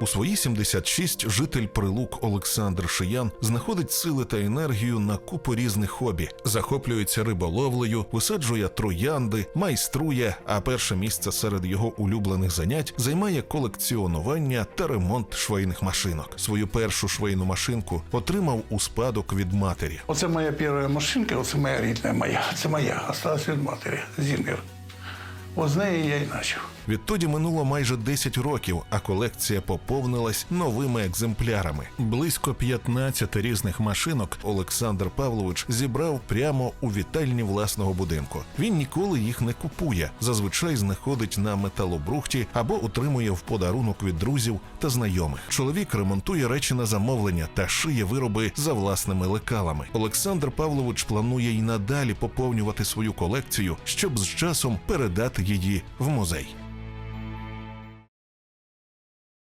У свої 76 житель прилук Олександр Шиян знаходить сили та енергію на купу різних хобі, захоплюється риболовлею, висаджує троянди, майструє. А перше місце серед його улюблених занять займає колекціонування та ремонт швейних машинок. Свою першу швейну машинку отримав у спадок від матері. Оце моя перша машинка, оце моя рідна моя. Це моя, осталась від матері, Зінгер. От з неї я і почав. Відтоді минуло майже 10 років, а колекція поповнилась новими екземплярами. Близько 15 різних машинок Олександр Павлович зібрав прямо у вітальні власного будинку. Він ніколи їх не купує, зазвичай знаходить на металобрухті або отримує в подарунок від друзів та знайомих. Чоловік ремонтує речі на замовлення та шиє вироби за власними лекалами. Олександр Павлович планує й надалі поповнювати свою колекцію, щоб з часом передати її в музей.